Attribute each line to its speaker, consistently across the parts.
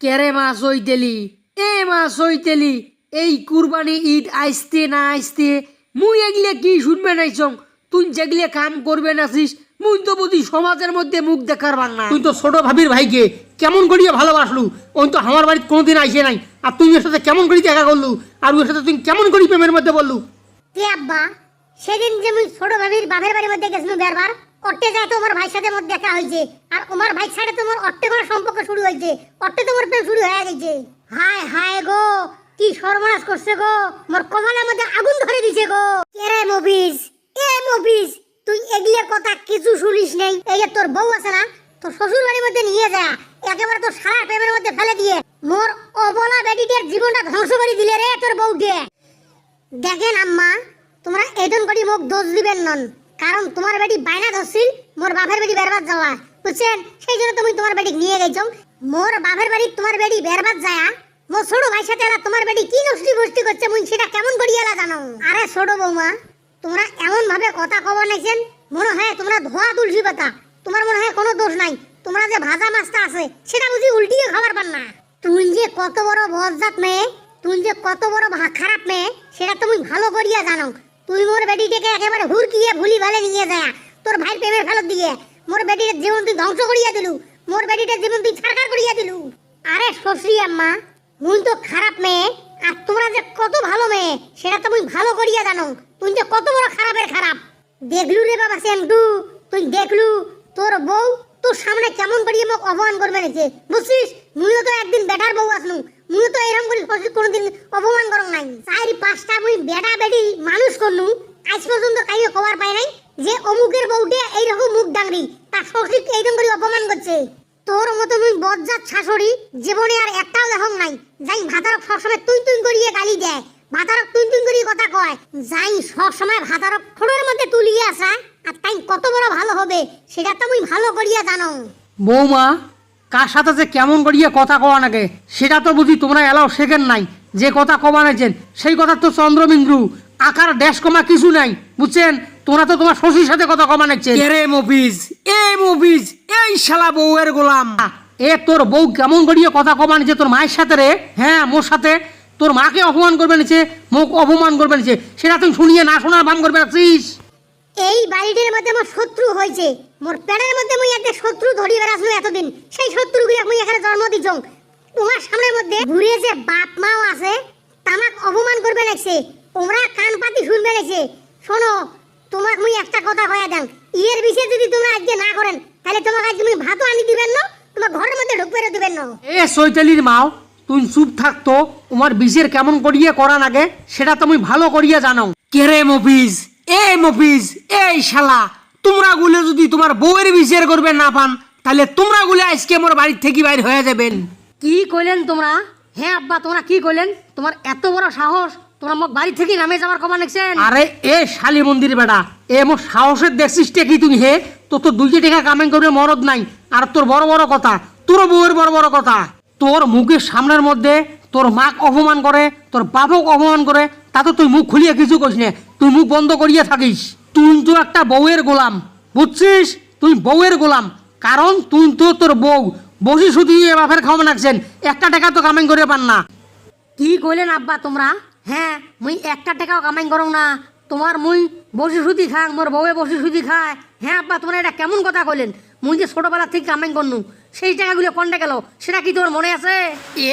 Speaker 1: কেরে মা সইতেলি এ মা সইতেলি এই কুরবানি ঈদ আইসতে না আইসতে মুই এগলে কি শুনবে নাইছং তুই যেগলে কাম করবে নাছিস মুই তো বুঝি সমাজের মধ্যে মুখ দেখার না তুই তো ছোট ভাবির ভাইকে কেমন করিয়া ভালোবাসলু? ওই তো আমার বাড়িতে কোনোদিন আইসে নাই। আর তুই ওর সাথে কেমন করি দেখা করলু? আর ওর সাথে তুই কেমন করি প্রেমের মধ্যে বললু
Speaker 2: তে আব্বা সেদিন যে মুই ছোট ভাবির বাপের বাড়ির মধ্যে গেছিলাম বেরবার অট্টে যায় তো আমার ভাইয়ের সাথে মোর দেখা হয়েছে। আর আমার ভাইয়ের সাথে তোমার অট্টে করার সম্পর্ক শুরু হয়েছে। অট্টে তোমার প্রেম শুরু হয়ে গেছে। হায় হায় গো, কি সর্বনাশ করছে গো। মোর কপালের মধ্যে আগুন ধরে দিছে গো। কেরে মুভিজ এ মুভিজ তুই এগিয়ে কথা কিছু শুনিস নেই। এই যে তোর বউ আছে না, তোর শ্বশুর বাড়ির মধ্যে নিয়ে যা। একেবারে তোর সারা প্রেমের মধ্যে ফেলে দিয়ে। মোর অবলা বেটিদের জীবনটা ধ্বংস করে দিলে রে তোর বউ দিয়ে দেখেন আম্মা, তোমরা এদন করি মুখ দোষ দিবেন নন। কারণ তোমার বেটি বাইনা ধরছিল, মোর বাপের বেটি বেরবাদ যাওয়া। বুঝছেন? সেই জন্য তুমি তোমার বেটি নিয়ে গেছো মোর বাপের বাড়ি তোমার বেটি বেরবাদ যায়, মোর ছোট ভাই সাথে তোমার বেটি কি নষ্টি ফষ্টি করছে মুই সেটা কেমন করিয়া এলা জানো আরে ছোট বৌমা, তোমরা এমন ভাবে কথা কব নাইছেন, মনে হয় তোমরা ধোয়া তুলসী পাতা। তোমার মনে হয় কোনো দোষ নাই। তোমরা যে ভাজা মাছটা আছে, সেটা বুঝি উল্টিয়ে খাবার পান না। তুই যে কত বড় বজ্জাত মেয়ে, তুই যে কত বড় খারাপ মেয়ে, সেটা তুমি ভালো করিয়া জানো তুই মোর বেটিটাকে একেবারে হুরকিয়ে ভুলি ভালে নিয়ে যা তোর ভাই প্রেমের ফেরত দিয়ে। মোর বেটির জীবন তুই ধ্বংস করিয়া দিলু। মোর বেটিটার জীবন তুই ছাড়কার করিয়া দিলু। আরে শশী আম্মা, মুই তো খারাপ মেয়ে, আর তোমরা যে কত ভালো মেয়ে, সেটা তো মুই ভালো করিয়া জানো। তুই যে কত বড় খারাপের খারাপ। দেখলু রে বাবা সেন্টু তুই দেখলু, তোর বউ তোর সামনে কেমন করিয়ে মোক অপমান করবে নিছে বুঝছিস? মুইও তো একদিন বেটার বউ আসনু। মুইও তো এরকম করি কোনোদিন অপমান করং নাই। চারি পাঁচটা মুই বেটা বেটি মানুষ করনু আজ পর্যন্ত কাইও কবার পাই নাই যে অমুকের বউটে এইরকম মুখ ডাংরি। তার শ্বশুর এইরকম করে অপমান করছে। তোর মতো মুই বজ্জাত শাশুড়ি জীবনে আর একটাও দেখং নাই। যাই ভাতারক সবসময় তুই তুই করিয়ে গালি দেয় ভাতারক তুই তুই করিয়ে কথা কয়। যাই সবসময় ভাতারক ঠোঁটের মধ্যে তুলিয়ে আসা। আর তাই কত বড় ভালো হবে, সেটা তো মুই ভালো করিয়া জানো।
Speaker 1: বৌমা কার সাথে যে কেমন করিয়ে কথা কওয়া নাগে সেটা তো বুঝি তোমরা এলাও শেখেন নাই। যে কথা কমানেছেন সেই কথা তো চন্দ্রবিন্দু। আকার ড্যাশ কমা কিছু নাই বুঝছেন? তোমরা তো তোমার শ্বশুর সাথে কথা কমানেছেন এরে মফিজ? এ মুভিজ এই শালা বউয়ের গোলাম। এ তোর বউ কেমন করিয়ে কথা কমানেছে তোর মায়ের সাথে রে? হ্যাঁ মোর সাথে। তোর মাকে অপমান করবে নিছে মুখ অপমান করবে নিছে সেটা তুই শুনিয়ে না শোনার ভান করবে আছিস
Speaker 2: এই বাড়িটির মধ্যে মোর শত্রু হয়েছে। মোর পেটের মধ্যে মুই একটা শত্রু ধরি বেড়াছিল এতদিন। সেই শত্রুগুলো মুই এখানে জন্ম দিছং তোমার সামনের মধ্যে ঘুরে যে বাপ মাও আছে তামাক অপমান করবে লাগছে তোমরা কান পাতি শুনবে লাগছে শোনো তোমাক মুই একটা কথা কয়া দেন। ইয়ের বিষয়ে যদি তোমরা আজকে না করেন তাহলে তোমাকে আজকে মুই ভাতও আনি দিবেন না তোমার ঘরের মধ্যে ঢুকবে দিবেন না।
Speaker 1: এ সৈতালির মাও তুই চুপ থাকতো তোমার বিষের কেমন করিয়ে করা নাগে সেটা তুমি ভালো করিয়া জানো কেরে মফিজ? এ মফিজ এই শালা তোমরা গুলে যদি তোমার বউয়ের বিচার করবে না পান তাহলে তোমরা গুলে আজকে আমার বাড়ির থেকে বাইর হয়ে যাবেন। কি কইলেন তোমরা? হ্যাঁ আব্বা তোমরা কি কইলেন? তোমার এত বড় সাহস তোমরা আমার বাড়ি থেকে নামে যাবার কমা নেছেন আরে এ শালি মন্দির বেটা এ মোর সাহসের দেখছিস কি তুমি হে? তো তোর দুইটা টাকা কামাই করবে মরদ নাই আর তোর বড় বড় কথা তোর বউয়ের বড় বড় কথা তোর মুখের সামনের মধ্যে তোর মাক অপমান করে তোর বাপক অপমান করে তাতে তুই মুখ খুলিয়ে কিছু করিস না। তুই মুখ বন্ধ করিয়ে থাকিস। তুই তো একটা বউয়ের গোলাম বুঝছিস? তুই বউয়ের গোলাম। কারণ তুই তো তোর বউ। বসি শুধু বাপের খাওয়া নাকছেন একটা টাকা তো কামাই করে পান না। কি কইলেন আব্বা তোমরা? হ্যাঁ মুই একটা টাকাও কামাই করো না। তোমার মুই বসি সুতি খাং মোর বউয়ে বসি সুতি খায়। হ্যাঁ আব্বা তোমরা এটা কেমন কথা কইলেন? মুই যে ছোটবেলা থেকে কামাই করনু সেই টাকাগুলো কোনটা গেল? সেটা কি তোর মনে আছে?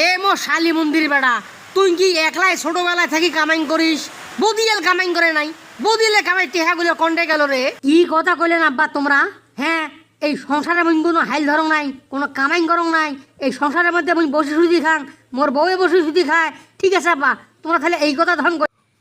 Speaker 1: এ মো শালি মন্দির বেড়া তুই কি একলাই ছোটবেলায় থাকি কামাই করিস? বদিয়েল কামাই করে নাই। বদিলে কামাই টেহাগুলো কোনটা গেল রে। কি কথা কইলেন আব্বা তোমরা? হ্যাঁ এই সংসারে মুই কোনো হাইল ধরং নাই কোনো কামাই করং নাই। এই সংসারের মধ্যে মুই বসে সুদি খাং মোর বউয়ে বসে সুদি খায়। ঠিক আছে আব্বা তোমরা তাহলে এই কথা ধরন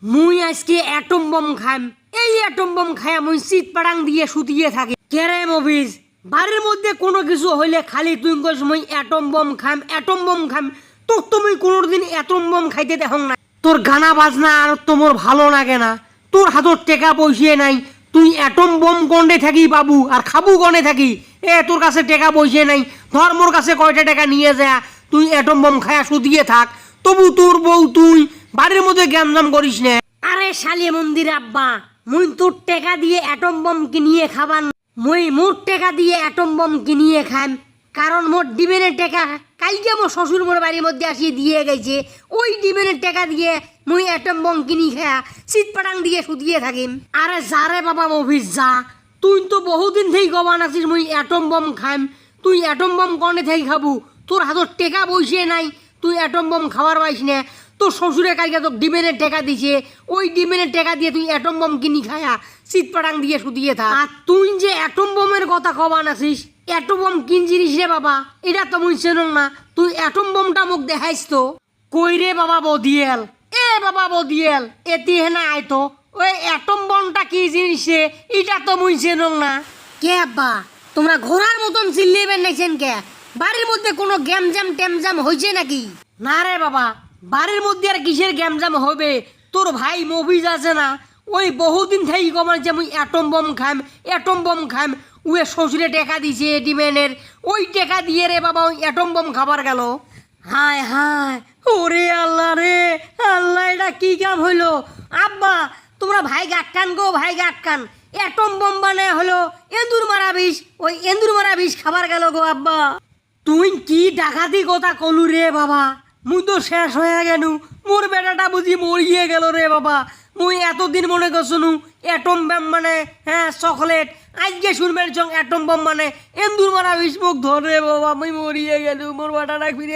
Speaker 1: মুই আজকে অ্যাটম বম খাইম। এই অ্যাটম বম খায়া মুই শীত পাড়াং দিয়ে শুতিয়ে থাকি। কেরে মভিজ বাড়ির মধ্যে কোনো কিছু হইলে খালি তুই কইস মুই অ্যাটম বম খাম অ্যাটম বম খাইম। তোর তুমি কোনোদিন অ্যাটম বম খাইতে দেখং না তোর গানা বাজনা আর তোমার ভালো লাগে না। তোর হাতত টেকা পয়সিয়ে নাই। তুই অ্যাটম বম গন্ডে থাকি বাবু, আর খাবু গনে থাকি। এ, তোর কাছে টেকা পয়সিয়ে নাই। ধর মোর কাছে কয়টা টাকা নিয়ে যা। তুই অ্যাটম বম খায়া শুতিয়ে থাক। তবু তোর বউ তুই বাড়ির মধ্যে জ্ঞানজাম করিস না। আরে শালি মন্দির আব্বা, মুই তোর টেকা দিয়ে অ্যাটম বম কিনিয়ে খাবান। মুই মোর টেকা দিয়ে অ্যাটম বম কিনিয়ে খাম কারণ মোর ডিমেনের টাকা কালকে আমার শ্বশুর মোর বাড়ির মধ্যে আসিয়ে দিয়ে গেছে। ওই ডিমের টাকা দিয়ে মুই অ্যাটম বম কিনি খেয়া শীত পাটাং দিয়ে শুধিয়ে থাকিম। আরে যারে বাবা, অফিস যা। তুই তো বহুদিন থেকে গবান আছিস, মুই অ্যাটম বম খাইম। তুই অ্যাটম বম কনে থেকে খাবু। তোর হাতত টেকা বসিয়ে নাই। তুই অ্যাটম বম খাবার পাইস না। তোর শ্বশুরে কালকে তোর ডিমেনের টেকা দিছে। ওই ডিমেনের টেকা দিয়ে তুই অ্যাটম বম কিনি খায়া শীত পাটাং দিয়ে শুধিয়ে থাক। আর তুই যে অ্যাটম বমের কথা কবান আছিস অ্যাটম বম কিন জিনিস রে বাবা। এটা তো মুই চেনং না। তুই অ্যাটম বমটা মোক দেখাইস তো। কই রে বাবা বদিয়েল? এ বাবা বদিয়েল এতি হেনা আইতো ওই অ্যাটম বমটা কি জিনিস রে? এটা তো মুই চেনং না। কে আব্বা? তোমরা ঘোড়ার মতন চিল্লিবেন নাইছেন কে? বাড়ির মধ্যে কোনো গ্যাম জ্যাম ট্যাম জ্যাম হয়েছে নাকি? না রে বাবা বাড়ির মধ্যে আর কিসের গ্যাম জ্যাম হবে? তোর ভাই মফিজ আছে না? ওই বহুদিন থেকে কমান যে মুই অ্যাটম বম খাইম অ্যাটম বম খাইম উয়ে শ্বশুরে টেকা দিছে ডিমেনের ওই টেকা দিয়ে রে বাবা, ওই অ্যাটম বম খাবার গেল। হায় হায়, ওরে আল্লাহ রে, আল্লাহ, এটা কি কাম হইল? আব্বা, তোমরা ভাই গাটকান গো ভাই গাটকান অ্যাটম বম বানায় হলো এন্দুর মারা বিষ, ওই এন্দুর মারা বিষ খাবার গেল গো আব্বা। তুই কি ডাকাতি কথা কলু রে বাবা? মুই তো শেষ হয়ে গেলু মোর বেটাটা বুঝি মরিয়ে গেল রে বাবা। মুই এতদিন মনে করছনু অ্যাটম ব্যাম মানে হ্যাঁ চকলেট আজকে শুনবেন চং অ্যাটম বম মানে এন্দুর মারা বিষ মুখ ধরে বাবা, আমি মরিয়ে গেল মোর বাটা ফিরে